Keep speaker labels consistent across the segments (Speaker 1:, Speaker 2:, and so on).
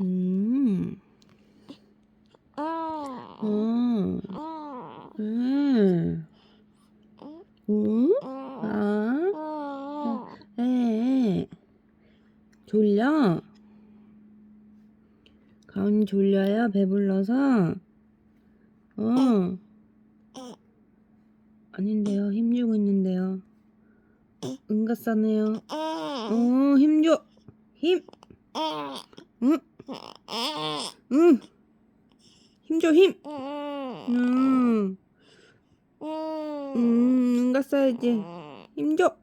Speaker 1: 음. 어. 음. 응? 아. 에. 졸려? 가은이 졸려요? 배불러서? 어. 아닌데요. 힘주고 있는데요. 응가 싸네요. 어, 힘줘. 힘. 응. 응. 힘줘, 힘. 응. 음, 응가 싸야지. 힘줘.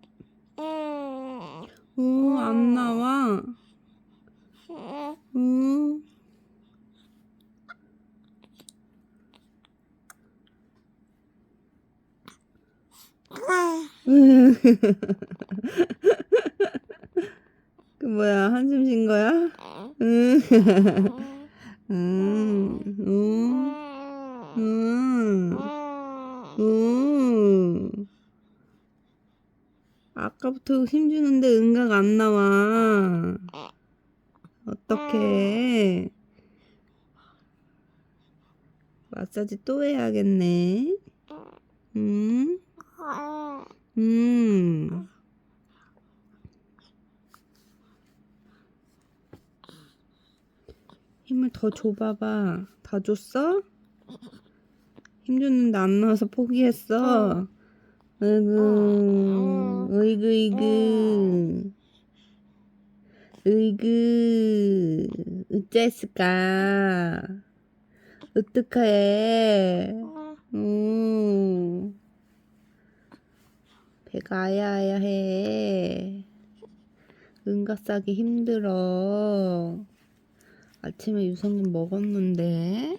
Speaker 1: 오, 안 나와. 음. 그 뭐야 한숨 쉰 거야? 음, 음, 음. 아까부터 힘주는데 응가가 안 나와. 어떡해. 마사지 또 해야겠네. 음, 음. 힘을 더 줘봐봐. 다 줬어? 힘 줬는데 안 나와서 포기했어. 으이구, 으이구, 으이구. 으이구, 어째을까 어떡해. 음. 배가 아야아야 해. 응가 싸기 힘들어. 아침에 유성균 먹었는데.